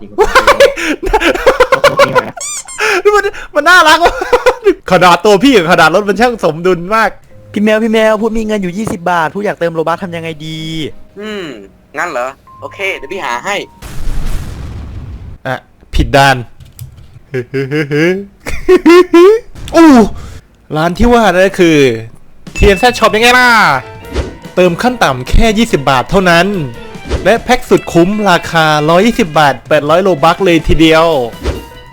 จริงก็ต้องมีนะมันมันน่ารักวะขนาดตัวพี่กับขนาดรถมันช่างสมดุลมาก พี่แมวพี่แมวพูดมีเงินอยู่ 20 บาทพูดอยากเติมโลบัสทำยังไงดี อืม งั้นเหรอ โอเค เดี๋ยวพี่หาให้ อะ ผิดด้านอู้ร้านที่ว่านั่นก็คือ TNZ Shop ยังไงล่ะ เติมขั้นต่ำแค่ 20 บาทเท่านั้น และแพ็กสุดคุ้มราคา 120 บาท 800 โลบัคเลยทีเดียว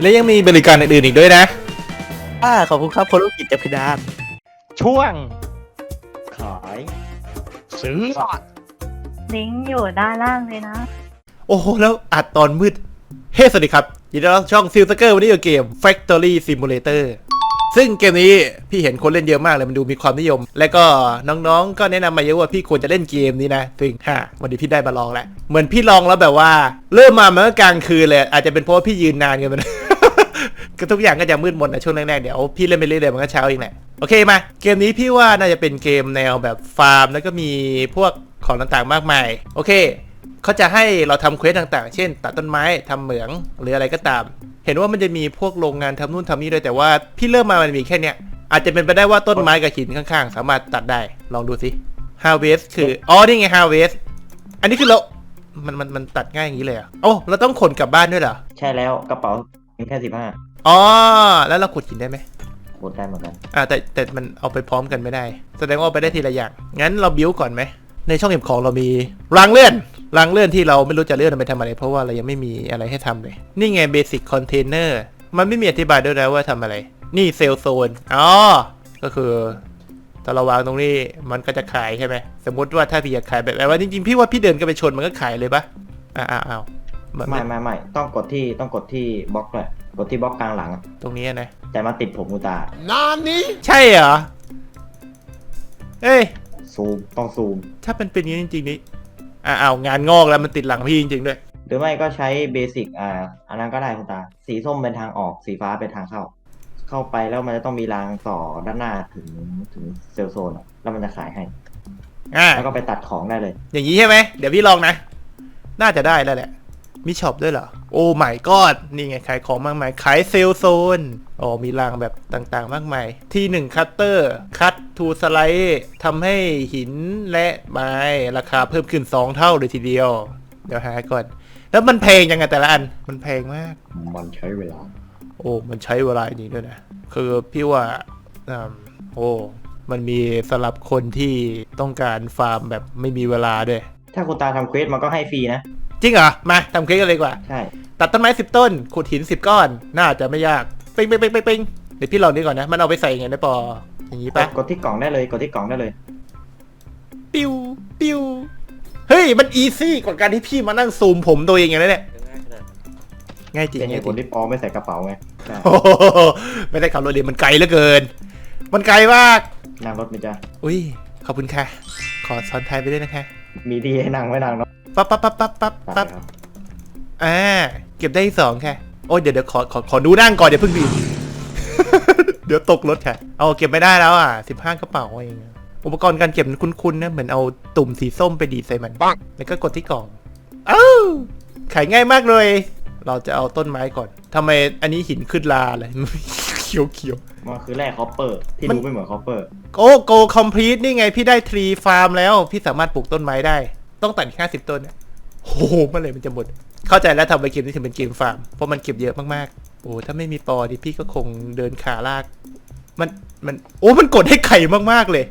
และยังมีบริการอื่นๆอีกด้วยนะ อ่าขอบคุณครับคนลูกกิจจับพิดานช่วง ขาย ซื้อ ลิงก์อยู่ด้านล่างเลยนะ โอ้โห แล้วอัดตอนมืด เฮ้ สวัสดีครับ ยินดีต้อนรับช่องซิลสเกอร์วันนี้อยู่เกม Factory Simulator ซึ่งเกมนี้พี่เห็นคนเล่นเยอะมากเลยมันดูมีความนิยม และก็น้องๆ ก็แนะนำมาเยอะว่าพี่ควรจะเล่นเกมนี้นะซึ่งฮะวันนี้พี่ได้มาลองแล้วเหมือนพี่ลองแล้วแบบว่า เริ่มมาเมันก็กลางคืนเลย อาจจะเป็นเพราะว่าพี่ยืนนานกันมันก็ทุกอย่างก็จะมืดมนนะช่วงแรกๆเดี๋ยวพี่เล่นไปเรื่อยๆมันก็เช้าเองแหละโอเคมาเกมนี้พี่ว่าน่าจะเป็นเกมแนวแบบฟาร์ม แล้วก็มีพวกของต่างๆมากมาย โอเคเขาจะให้เราทำเควสต่างๆ เช่น ตัดต้นไม้ทำเหมืองหรืออะไรก็ตาม เห็นว่ามันจะมีพวกโรงงานทำนู่นทำนี่ด้วยแต่ว่าพี่เริ่มมามันมีแค่เนี้ยอาจจะเป็นไปได้ว่าต้นไม้กับหินข้างๆ สามารถตัดได้ลองดูสิ harvest คืออ๋อนี่ไง harvest อันนี้คือเรา มันมันมันตัดง่ายอย่างนี้เลยเหรอะโอ้เราต้องขนกลับบ้านด้วยเหรอ ใช่แล้วกระเป๋าแค่สิบห้าอ๋อแล้วเราขุดหินได้ไหมหมดได้เหมือนกันอ่าแต่แต่มันเอาไปพร้อมกันไม่ได้ แสดงว่าเอาไปได้ทีละอย่างงั้นเราบิ้วก่อนไหมในช่องเก็บของเรามีรางเลื่อน รางเลื่อนที่เราไม่รู้จะเลื่อนมันไปทำอะไร เพราะว่าเรายังไม่มีอะไรให้ทำเลย นี่ไงเบสิ c คอนเทนเนอร์มันไม่มีอธิบายด้วยนะว่าทำอะไร นี่เซลโซนอ๋อก็คือถ้าเราวางตรงนี้มันก็จะขายใช่ไหมสมมติว่าถ้าพี่อยากขายแบบแบบว่าจริงๆพี่ว่าพี่เดินก็ไปชนมันก็ขายเลยปะอ่าอ่าอ้าวมันไม่ไม่ไม่ต้องกดที่ต้องกดที่บล็อกเลยกดที่บล็อกกลางหลังอะตรงนี้นะแต่มาติดผมกูตาใช่เหรอเอ้ยซูมต้องซูม ถ้าเป็นเป็นอย่างนี้จริงๆนี่ อ่าเอางานงอกแล้วมันติดหลังพี่จริงๆด้วย หรือไม่ก็ใช้เบสิกอ่าอันนั้นก็ได้คุณตา สีส้มเป็นทางออกสีฟ้าเป็นทางเข้า เข้าไปแล้วมันจะต้องมีรางต่อด้านหน้าถึงถึงเซลล์โซนอะแล้วมันจะขายให้ อ่า แล้วก็ไปตัดของได้เลย อย่างนี้ใช่ไหม เดี๋ยวพี่ลองนะ น่าจะได้แล้วแหละ มีช็อปด้วยเหรอ โอ้ไม่กอดนี่ไงขายของมากมาย ขายเซลล์โซนอ๋อมีรางแบบต่างๆ มากมาย ที่หนึ่งคัตเตอร์ คัตทูสไลด์ทำให้หินและไม้ราคาเพิ่มขึ้น 2 เท่าเลยทีเดียว เดี๋ยวหาก่อน แล้วมันแพงยังไงแต่ละอัน มันแพงมาก มันใช้เวลา โอ้ มันใช้เวลาจริงด้วยนะ คือพี่ว่าอืมโอ้มันมีสำหรับคนที่ต้องการฟาร์มแบบไม่มีเวลาด้วย ถ้าคุณตาทำเควสมันก็ให้ฟรีนะ จริงเหรอ มาทำเค้กกันเลยดีกว่า ใช่ ตัดต้นไม้สิบต้น ขุดหินสิบก้อน น่าจะไม่ยาก ปิงปิงปิงปิงปิงเดี๋ยวพี่ลองนี่ก่อนนะ มันเอาไปใส่ยังไงได้ปอ อย่างนี้กปะดกดที่กล่องได้เลย กดที่กล่องได้เลย ปิ้ว ปิ้ว เฮ้ย มันอีซี่กว่าการที่พี่มานั่งซูมผมตัวเองอย่างนั้นเนี่ยง่ายจริงเป็นเหง่ายตุจผริลงที่ปอไม่ใส่กระเป๋าไงใช่โอ้โหไม่ได้ขับรถเรียนมันไกลเหลือเกิน มันไกลมาก นั่งรถไหมจ๊ะ อุ้ย ขอบคุณค่ะ ขอซ้อนท้ายไปด้วยนะคะ มีที่ให้นั่งไว้นั่งเนาะ ปั๊บปั๊บปั๊บปั๊บปั๊บไปปั๊บครับอ่าเก็บได้ที่สองค่ะ โอ้ยเดี๋ยวเดี๋ยวขอขอขอดูนั่งก่อนเดี๋ยวเพิ่งดี เดี๋ยวตกรถค่ะ เอาเก็บไม่ได้แล้วอะสิบห้ากระเป๋าเองอุปกรณ์การเก็บมันคุ้นๆนะเหมือนเอาตุ่มสีส้มไปดีดใส่มันแล้วก็กดที่กล่องเอ้าขายง่ายมากเลย เราจะเอาต้นไม้ก่อนทำไมอันนี้หินขึ้นลาเลยเขียวเขียวมันคือแร่คอปเปอร์ที่มันดูไม่เหมือนคอปเปอร์โอ้โกคอมพลีทนี่ไงพี่ได้ทรีฟาร์มแล้ว พี่สามารถปลูกต้นไม้ได้ ต้องตัดห้าสิบต้นเนี่ยโอ้โหเมื่อไหร่มันจะหมด เข้าใจแล้วทำไปเกมนี้ถึงเป็นเกมฟาร์ม เพราะมันเก็บเยอะมากๆ โอ้ถ้าไม่มีปอดิพี่ก็คงเดินขาลาก มันมัน โอ้มันกดให้ไข่มากๆเลย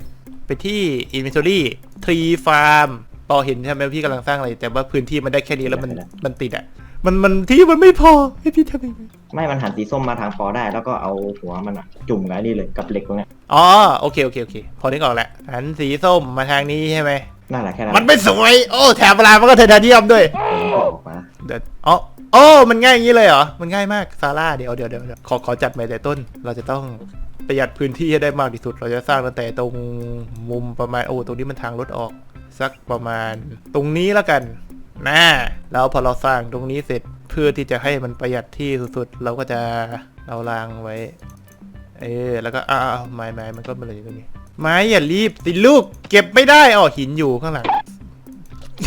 ไปที่ inventory tree farm ปอเห็นใช่ไหมว่าพี่กำลังสร้างอะไร แต่ว่าพื้นที่มันได้แค่นี้แล้วมันเห็นแล้วมันติดอะ มันมันที่มันไม่พอให้พี่ทำยังไงไม่มันหันสีส้มมาทางปอได้ แล้วก็เอาหัวมันอะจุ่มกับไอ้นี่เลยกับเหล็กตรงเนี้ยอ๋อโอเคโอเคโอเค พอนึกออกแล้วหันสีส้มมาทางนี้ใช่ไหม นั่นแหละแค่นั้นมันไม่สวย โอ้ แถมเวลามันก็เทนเดียมด้วยเดี๋ยวมันก็ออกมาเดี๋ยวอ๋อโอ้ มันง่ายอย่างนี้เลยเหรอ มันง่ายมาก ซาร่า เดี๋ยวเดี๋ยวเดี๋ยวเดี๋ยวขอ ขอจัดใหม่แต่ต้น เราจะต้องประหยัดพื้นที่ให้ได้มากที่สุด เราจะสร้างตั้งแต่ตรงมุมประมาณ โอ้ ตรงนี้มันทางรถออก สักประมาณ ตรงนี้แล้วกัน นะแล้วพอเราสร้างตรงนี้เสร็จ เพื่อที่จะให้มันประหยัดที่สุดๆ เราก็จะเอารางไว้ เออแล้วก็อ้าวไม้ไม้มันก็มาเลยตรงนี้ไม้อย่ารีบสิลูกเก็บไม่ได้อ๋อหินอยู่ข้างหลัง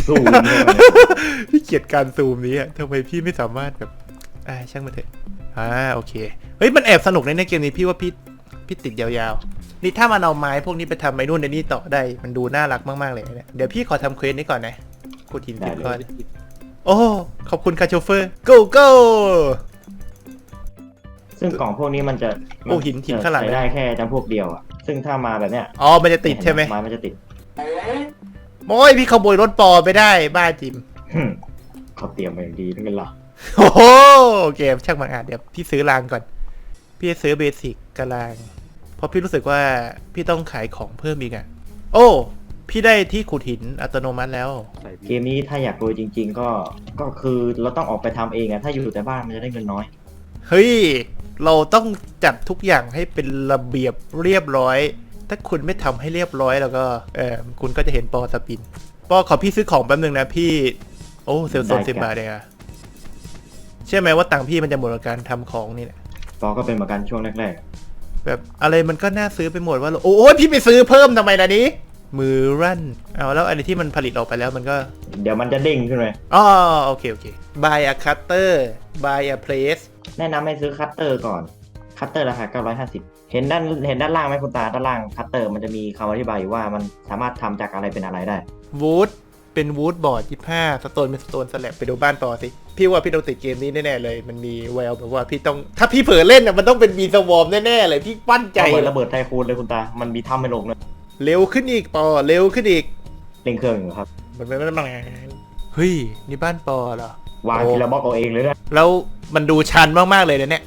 ซูมเข้าไปพี่เกลียดการซูมนี้อะทำไมพี่ไม่สามารถแบบอ่าช่างมันเถอะอ่าโอเคเฮ้ยมันแอบสนุกในในเกมนี้พี่ว่าพี่พี่ติดยาวๆ นี่ถ้ามันเอาไม้พวกนี้ไปทำไอ้นู่นไอ้นี่ต่อได้มันดูน่ารักมากๆเลยเนี่ยเดี๋ยวพี่ขอทำเควสนี้ก่อนนะขุดหินสิบก้อน โอ้ ขอบคุณค่ะโชเฟอร์ go go ซึ่งกล่องพวกนี้มันจะโอ้หินหินข้างหลัง ใช้ได้แค่จำพวกเดียวอะ ซึ่งถ้ามาแบบเนี้ยอ๋อมันจะติดใช่ไหมไม้มันจะติด โอ้ยพี่ขโมยรถปอไปได้บ้าจิมหึ่มเขาเตรียมมาอย่างดีนั่นเป็นหรอโอ้โหโอเคช่างมันอะเดี๋ยวพี่ซื้อรางก่อน พี่จะซื้อเบสิกกับราง เพราะพี่รู้สึกว่าพี่ต้องขายของเพิ่มอีกอะ โอ้ พี่ได้ที่ขุดหินอัตโนมัติแล้ว เกมนี้ถ้าอยากรวยจริง ๆ ก็ก็คือเราต้องออกไปทำเองอะถ้าอยู่แต่บ้านมันจะได้เงินน้อย เฮ้ย เราต้องจัดทุกอย่างให้เป็นระเบียบเรียบร้อย ถ้าคุณไม่ทำให้เรียบร้อยแล้วก็เออคุณก็จะเห็นปอสปิน ปอขอพี่ซื้อของแป๊บนึงนะพี่ โอ้เซลล์โซนได้สิบครับบาทเองอะใช่ไหมว่าตังค์พี่มันจะหมดกับการทำของนี่แหละปอก็เป็นเหมือนกันช่วงแรกแบบอะไรมันก็น่าซื้อไปหมดว่า โอ้ยพี่ไปซื้อเพิ่มทำไมล่ะนี้ มือรั่นเอาแล้วอะไรที่มันผลิตออกไปแล้วมันก็ๆเดี๋ยวมันจะเด้งขึ้นเลยอ๋อโอเคโอเค buy a cutter buy a place แนะนำให้ซื้อคัตเตอร์ก่อน คัตเตอร์ราคา 950 เห็นด้านเห็นด้านล่างไหมคุณตาด้านล่างคัตเตอร์มันจะมีคำอธิบายอยู่ว่ามันสามารถทำจากอะไรเป็นอะไรได้ wood เป็น wood board 25สโตนเป็นสโตนสแลบไปดูบ้านต่อสิ พี่ว่าพี่ต้องติดเกมนี้แน่ๆเลย มันมีแววแบบว่าพี่ต้องถ้าพี่เผลอเล่นอะมันต้องเป็นบีสวอมแน่ๆเลยพี่ปั้นใจใจระเบิดไทคูนเลยคุณตา มันมีถ้ำไม่ลงเลยเร็วขึ้นอีกปอเร็วขึ้นอีก เร่งเครื่องอยู่ครับ มันไม่ไม่ไม่เฮ้ย นี่บ้านปอเหรอ วางทีละบล็อกเอาเองเลยนะแล้วมันดูชันมาก ๆ เลยนะเนี่ย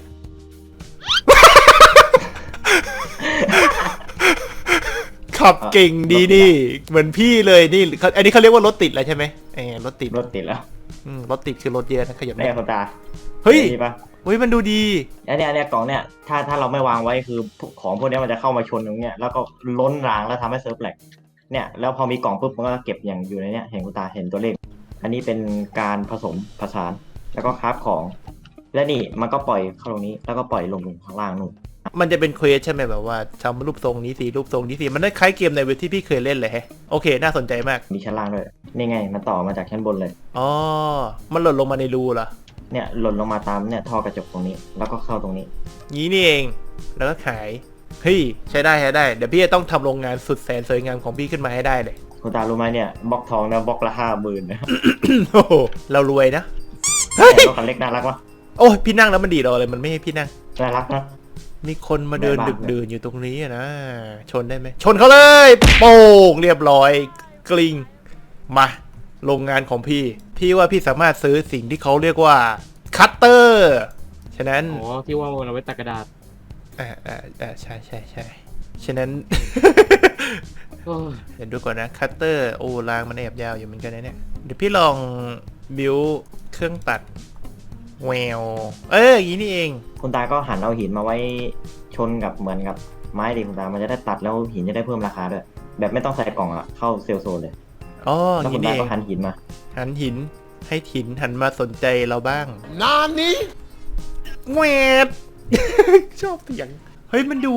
ขับเก่งดีนี่ เหมือนพี่เลยนี่เขาอันนี้เขาเรียกว่ารถติดแล้วใช่ไหมเออรถติดรถติดแล้วอืมรถติดคือรถเยอะนะขยับเนี่ยคุณตาเฮ้ยนี่ปะเฮ้ยมันดูดีอันเนี้ยอันเนี้ยกล่องเนี่ยถ้าถ้าเราไม่วางไว้คือพวกของพวกเนี้ยมันจะเข้ามาชนตรงเนี้ยแล้วก็ล้นรางแล้วทำให้เซิร์ฟแหลกเนี่ยแล้วพอมีกล่องปุ๊บมันก็เก็บอย่างอยู่ในเนี้ยเห็นคุณตาเห็นตัวเลข อันนี้เป็นการผสมผสาน แล้วก็คราฟของ และนี่มันก็ปล่อยเข้าตรงนี้ แล้วก็ปล่อยลงลงข้างล่างนู่นมันจะเป็นเควสใช่ไหมแบบว่าทำรูปทรงนี้สิรูปทรงนี้สิมันได้คล้ายเกมในเว็บที่พี่เคยเล่นเลยแฮะโอเค น่าสนใจมาก มีชั้นล่างด้วยนี่ไง มันต่อมาจากชั้นบนเลย อ๋อ มันหล่นลงมาในรูเหรอ เนี่ยหล่นลงมาตามเนี่ยท่อกระจกตรงนี้ แล้วก็เข้าตรงนี้ งี้นี่เอง แล้วก็ขาย เฮ้ย ใช้ได้ใช้ได้ เดี๋ยวพี่จะต้องทำโรงงานสุดแสนสวยงามของพี่ขึ้นมาให้ได้เลย คุณตารู้ไหมเนี่ยบล็อกทองเนี่ยบล็อกละห้าหมื่นนะโอ้โหเรารวยนะแต่รถคันเล็กน่ารักวะโอ้ยพี่นั่งแล้วมันดีดเราเลยมันไม่ให้พี่นั่งน่ารักนะมีคนมาเดินแม่บ้านดึกดื่นอยู่ตรงนี้อะนะ ชนได้ไหมชนเขาเลยโป่งเรียบร้อยกลิงมาโรงงานของพี่ พี่ว่าพี่สามารถซื้อสิ่งที่เขาเรียกว่าคัตเตอร์ฉะนั้นอ๋อที่ว่ามันเอาไว้ตัดกระดาษอ่าอ่าอ่าใช่ใช่ใช่ฉะนั้นโอ้ย เดี๋ยวดูก่อนนะคัตเตอร์โอ้รางมันแอบยาวอยู่เหมือนกันนะเนี่ย เดี๋ยวพี่ลองบิวเครื่องตัดแววเอออย่างนี้นี่เอง คุณตาก็หันเอาหินมาไว้ชนกับเหมือนกับไม้ดิคุณตา มันจะได้ตัดแล้วหินจะได้เพิ่มราคาด้วย แบบไม่ต้องใส่กล่องอะเข้าเซลล์โซนเลยอ๋ออแล้วย่างคุนี้ณนี่ตาเองก็หันหินมา หันหินให้หินหันมาสนใจเราบ้างนานนี้แหวด ชอบเสียง เฮ้ยมันดู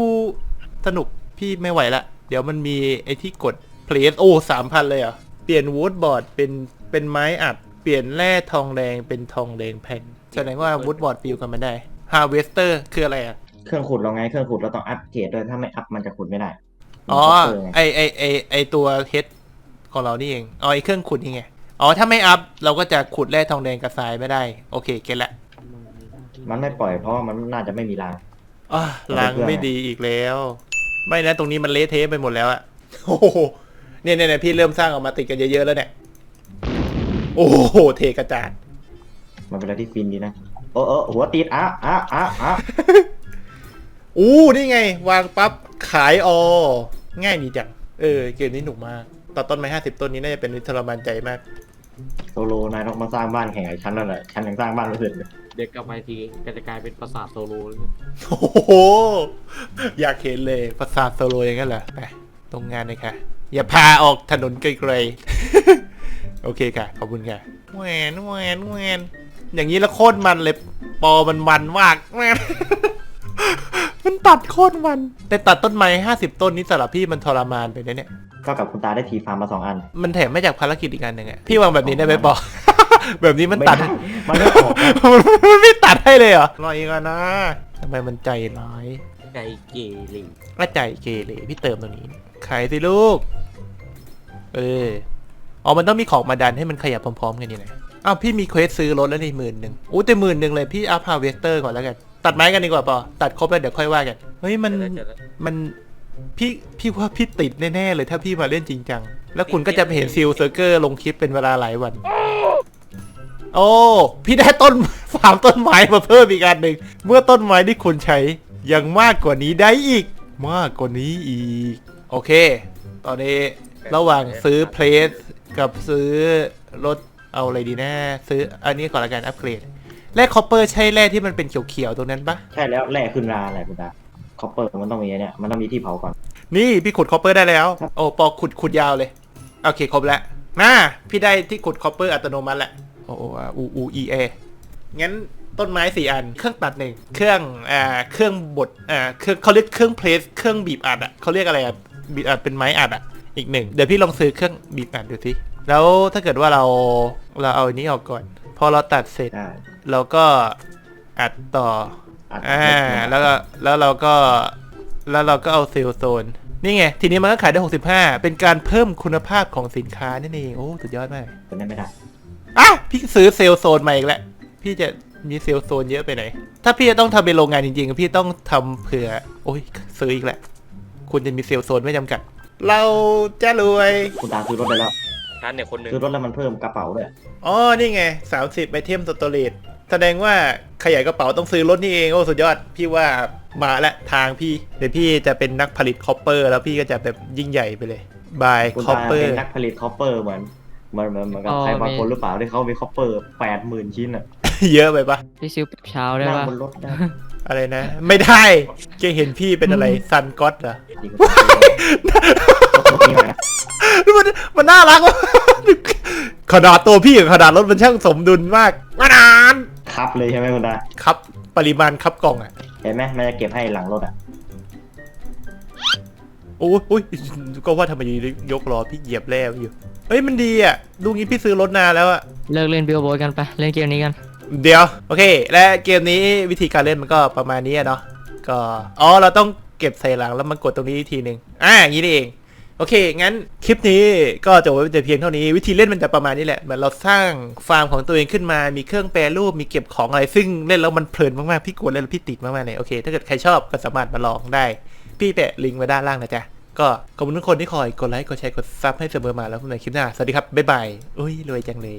สนุกพี่ไม่ไหวละ เดี๋ยวมันมีไอ้ที่กดเพลสโอ้สามพันเลยเหรอ เปลี่ยนวูดบอร์ดเป็นเป็นไม้อัด เปลี่ยนแร่ทองแดงเป็นทองแดงแผ่นแสดงว่าวูดบอร์ดฟิวกันมาได้ฮาร์เวสเตอร์คืออะไรอะ เครื่องขุดเราไง เครื่องขุดเราต้องอัปเกรดด้วยถ้าไม่อัพมันจะขุดไม่ได้อ๋อมันก็เกินไงไอไอไอไอตัวเฮดของเรานี่เองอ๋อไอเครื่องขุดนี่ไงอ๋อถ้าไม่อัพเราก็จะขุดแร่ทองแดงกับทรายไม่ได้ โอเคเก็ตละมันไม่ปล่อยเพราะว่ามันน่าจะไม่มีรางอะล้างไม่ดีอีกแล้ว ไม่นะตรงนี้มันเละเทะไปหมดแล้วอะโอ้โหเนี่ยเนี่ยเนี่ยพี่เริ่มสร้างออกมาติดกันเยอะๆแล้วเนี่ย โอ้โหเทกระจาดมันเป็นอะไรที่ฟินดีนะโอ้เออหัวติดอะอะอะอะอู้นี่ไง วางปั๊บขายออง่ายดีจังเออเกมนี้หนุกมากต่อต้นไม้ห้าสิบต้นนี้น่าจะเป็นวิทรมานใจมากโซโลนายต้องมาสร้างบ้านแข่งกับฉันนั่นแหละฉันยังสร้างบ้านไม่เสร็จเลย เด็กกลับมาอีกทีก็จะกลายเป็นปราสาทโซโลแล้วเนี่ยโอ้โห อยากเห็นเลยประสาทโซโลอย่างนั้นเหรอไปตรงงานเลยค่ะ อย่าพาออกถนนไกลๆ โอเคค่ะ ขอบคุณค่ะแหวนแหวนแหวนอย่างนี้แล้วโคตรมันเลย ปอมันมันมากแหวนมันตัดโคตรมัน แต่ตัดต้นไม้ห้าสิบต้นนี้สำหรับพี่มันทรมานไปนะเนี่ย เท่ากับคุณตาได้ทีฟาร์มมาสองอัน มันแถมมาจากภารกิจอีกอันหนึ่งอะพี่วางแบบนี้ได้ไหมปอ แบบนี้มันตัด ไม่ได้มันไม่ออกนะมันไม่ตัดให้เลยเหรอรออีกอะนะทำไมมันใจร้ายไก่เกลีว่าใจเกเรพี่เติมตรงนี้ขายสิลูก เอออ๋อมันต้องมีของมาดันให้มันขยับพร้อมๆกันนี่นะอ้าวพี่มีเควสซื้อรถแล้วนี่หมื่นหนึ่งอู้แต่หมื่นหนึ่งเลยพี่อัพฮาเวสเตอร์ก่อนแล้วกัน ตัดไม้กันดีกว่าปอตัดครบแล้วเดี๋ยวค่อยว่ากัน เฮ้ยมันเจอแล้วมัน พี่พี่ว่าพี่ติดแน่ๆเลยถ้าพี่มาเล่นจริงจัง แล้วคุณก็จะไปเห็นซิลเซอร์เกอร์ลงคลิปเป็นเวลาหลายวัน โอ้ พี่ได้ต้นฟาร์มต้นไม้มาเพิ่มอีกอันหนึ่ง เมื่อต้นไม้ที่คุณใช้ยังมากกว่านี้ได้อีก มากกว่านี้อีก โอเค ตอนนี้ระหว่างซื้อเพลสกับซื้อรถเอาอะไรดีนะซื้ออันนี้ก่อนละกันอัปเกรดแร่คอปเปอร์ใช่แร่ที่มันเป็นเขียวๆตรงนั้นปะใช่แล้วแร่ขึ้นราอะไรคุณตา คอปเปอร์มันต้องมีไอ้เนี่ยมันต้องมีที่เผาก่อน นี่พี่ขุดคอปเปอร์ได้แล้ว โอ้ปอขุดขุดยาวเลย โอเคครบแล้วน่าพี่ได้ที่ขุดคอปเปอร์อัตโนมัติแล้วโอ้โหอะอูอูอีเองั้นต้นไม้สี่อัน เครื่องตัดหนึ่งเครื่องอ่าเครื่องบดอ่าเครื่องเขาเรียกเครื่องเพลสเครื่องบีบอัดอะเขาเรียกอะไรอะบีบอัดเป็นไม้อัดอะอีกหนึ่งเดี๋ยวพี่ลองซื้อเครื่องบีบอัดดูสิแล้วถ้าเกิดว่าเราเราเอาอันนี้ออกก่อน พอเราตัดเสร็จ ได้ เราก็อัดต่อ อัดอ่าเม็ดเนี่ยแล้วก็แล้วเราก็แล้วเราก็เอาเซลล์โซน นี่ไง ทีนี้มันก็ขายได้ 65 เป็นการเพิ่มคุณภาพของสินค้านั่นเอง โอ้ สุดยอดมากเป็นได้ไม่ได้อะพี่ซื้อเซลล์โซนมาอีกแล้ว พี่จะมีเซลล์โซนเยอะไปไหน ถ้าพี่จะต้องทำเป็นโรงงานจริงๆ พี่ต้องทำเผื่อ โอ้ย ซื้ออีกแล้วคุณจะมีเซลล์โซนไม่จำกัด เราจะรวย คุณตาซื้อรถได้แล้วท่านเนี่ยคนหนึ่งซื้อรถแล้วมันเพิ่มกระเป๋าด้วยอ๋อ นี่ไง 30ไอเทมสตอเรจ แสดงว่าขยายกระเป๋าต้องซื้อรถนี่เองโอ้สุดยอด พี่ว่ามาและทางพี่ เดี๋ยวพี่จะเป็นนักผลิตคอปเปอร์ แล้วพี่ก็จะแบบยิ่งใหญ่ไปเลยบายคุณคอปตาเปอเป็ร์นนักผลิตคอปเปอร์เหมือนเหมือนเหมือนเหมือนกับอ๋อใครบางมี คนหรือเปล่าที่เขามีคอปเปอร์แปดหมื่นชิ้นอะเยอะไปปะพี่ซิวเช้าได้นั่งปะบนรถได้อะไรนะ ไม่ได้แกเห็นพี่เป็นอะไรซันก็อตเหรอ จริงๆมันมันน่ารักวะขนาดตัวพี่กับขนาดรถมันช่างสมดุลมากมานาน ครับเลยใช่ไหมคุณตาครับปริมาณครับกล่องอะเห็นไหมมันจะเก็บให้หลังรถอะโอ้ยโอ้ยก็ว่าทำไมยกล้อพี่เหยียบแล้วอยู่เฮ้ยมันดีอะดูงี้พี่ซื้อรถนานแล้วอะเลิกเล่นบิลโบกันไป เล่นเกมนี้กัน เดี๋ยว โอเค และเกมนี้วิธีการเล่นมันก็ประมาณนี้อะเนาะก็อ๋อเราต้องเก็บใส่หลังแล้วมันกดตรงนี้อีกทีหนึ่งอ่าอย่างนี้นี่เอง โอเค งั้นคลิปนี้ก็จบไว้แต่เพียงเท่านี้ วิธีเล่นมันจะประมาณนี้แหละ เหมือนเราสร้างฟาร์มของตัวเองขึ้นมา มีเครื่องแปรรูป มีเก็บของอะไร ซึ่งเล่นแล้วมันเพลินมากๆ พี่กวนเล่นแล้วพี่ติดมากๆเลยโอเค ถ้าเกิดใครชอบก็สามารถมาลองได้ พี่แปะลิงก์ไว้ด้านล่างนะจ๊ะ ก็ขอบคุณทุกคนที่คอยกดไลค์ กดแชร์ กดซับให้เสมอมาแล้วพบกันในคลิปหน้า สวัสดีครับ บ๊ายบาย อุ้ยรวยจังเลย